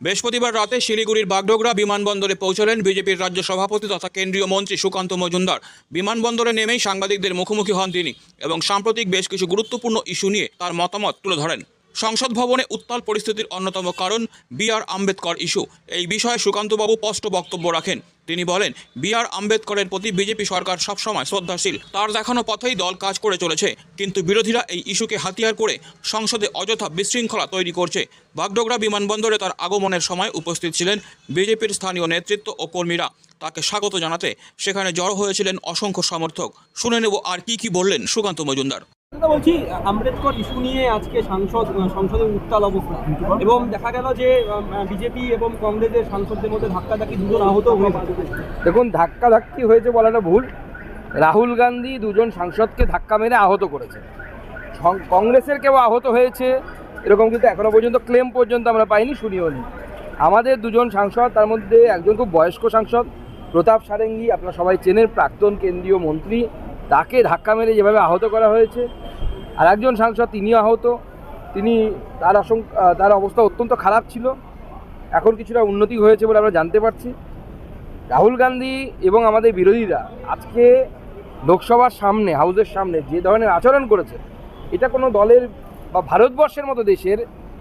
বৃহস্পতিবার রাতে শিলিগুড়ির বাগডোগরা বিমানবন্দরে পৌঁছলেন বিজেপির রাজ্য সভাপতি তথা কেন্দ্রীয় মন্ত্রী সুকান্ত মজুমদার। বিমানবন্দরে নেমেই সাংবাদিকদের মুখোমুখি হন তিনি এবং সাম্প্রতিক বেশ কিছু গুরুত্বপূর্ণ ইস্যু নিয়ে তার মতামত তুলে ধরেন। সংসদ ভবনে উত্তাল পরিস্থিতির অন্যতম কারণ বি আর আম্বেদকর ইস্যু। এই বিষয়ে সুকান্তবাবু স্পষ্ট বক্তব্য রাখেন। তিনি বলেন, বি আর আম্বেদকরের প্রতি বিজেপি সরকার সবসময় শ্রদ্ধাশীল। তার দেখানো পথেই দল কাজ করে চলেছে, কিন্তু বিরোধীরা এই ইস্যুকে হাতিয়ার করে সংসদে অযথা বিশৃঙ্খলা তৈরি করছে। বাগডোগরা বিমানবন্দরে তার আগমনের সময় উপস্থিত ছিলেন বিজেপির স্থানীয় নেতৃত্ব ও কর্মীরা। তাকে স্বাগত জানাতে সেখানে জড়ো হয়েছিলেন অসংখ্য সমর্থক। শুনে নেব আর কি কি বললেন সুকান্ত মজুমদার। দাদা, বলছি, আম্বেদকর ইস্যু নিয়ে আজকে সাংসদ সংসদে উত্তাল অবস্থা। এবং দেখা গেল যে বিজেপি এবং কংগ্রেসের সাংসদদের মধ্যে ধাক্কাধাক্কি দুজন আহত হয়েছে দেখুন ধাক্কা ধাক্কি হয়েছে বলাটা ভুল। রাহুল গান্ধী দুজন সাংসদকে ধাক্কা মেরে আহত করেছে। কংগ্রেসের কেউ আহত হয়েছে, এরকম কিন্তু এখনও পর্যন্ত ক্লেম পর্যন্ত আমরা পাইনি, শুনিও নি। আমাদের দুজন সাংসদ, তার মধ্যে একজন খুব বয়স্ক সাংসদ, প্রতাপ সারেঙ্গি, আপনারা সবাই চেনেন, প্রাক্তন কেন্দ্রীয় মন্ত্রী, তাকে ধাক্কা মেরে যেভাবে আহত করা হয়েছে আর একজন সাংসদ তিনি আহত। তিনি তার আশঙ্কা তার অবস্থা অত্যন্ত খারাপ ছিল। এখন কিছুটা উন্নতি হয়েছে বলে আমরা জানতে পারছি। রাহুল গান্ধী এবং আমাদের বিরোধীরা আজকে লোকসভার সামনে, হাউসের সামনে যে ধরনের আচরণ করেছে, এটা কোনো দলের বা ভারতবর্ষের মতো দেশের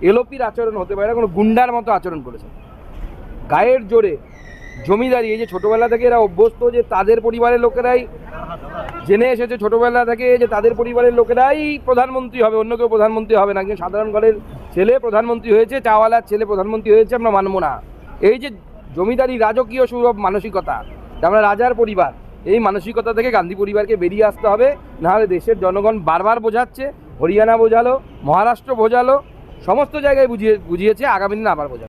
এলোপির আচরণ হতে পারে না, কোনো গুন্ডার মতো আচরণ করেছে। গায়ের জোরে জমিদারি, এই যে ছোটোবেলা থেকে এরা অভ্যস্ত যে তাদের পরিবারের লোকেরাই জেনে এসেছে ছোটোবেলা থেকে যে তাদের পরিবারের লোকেরাই প্রধানমন্ত্রী হবে, অন্য কেউ প্রধানমন্ত্রী হবে না। কিন্তু সাধারণ ঘরের ছেলে প্রধানমন্ত্রী হয়েছে, চাওয়ালার ছেলে প্রধানমন্ত্রী হয়েছে, আমরা মানবো না। এই যে জমিদারি রাজকীয় সুলভ মানসিকতা, আমরা রাজার পরিবার, এই মানসিকতা থেকে গান্ধী পরিবারকে বেরিয়ে আসতে হবে। নাহলে দেশের জনগণ বারবার বোঝাচ্ছে, হরিয়ানা বোঝালো, মহারাষ্ট্র বোঝালো, সমস্ত জায়গায় বুঝিয়ে বুঝিয়েছে, আগামী দিনে আবার বোঝাবে।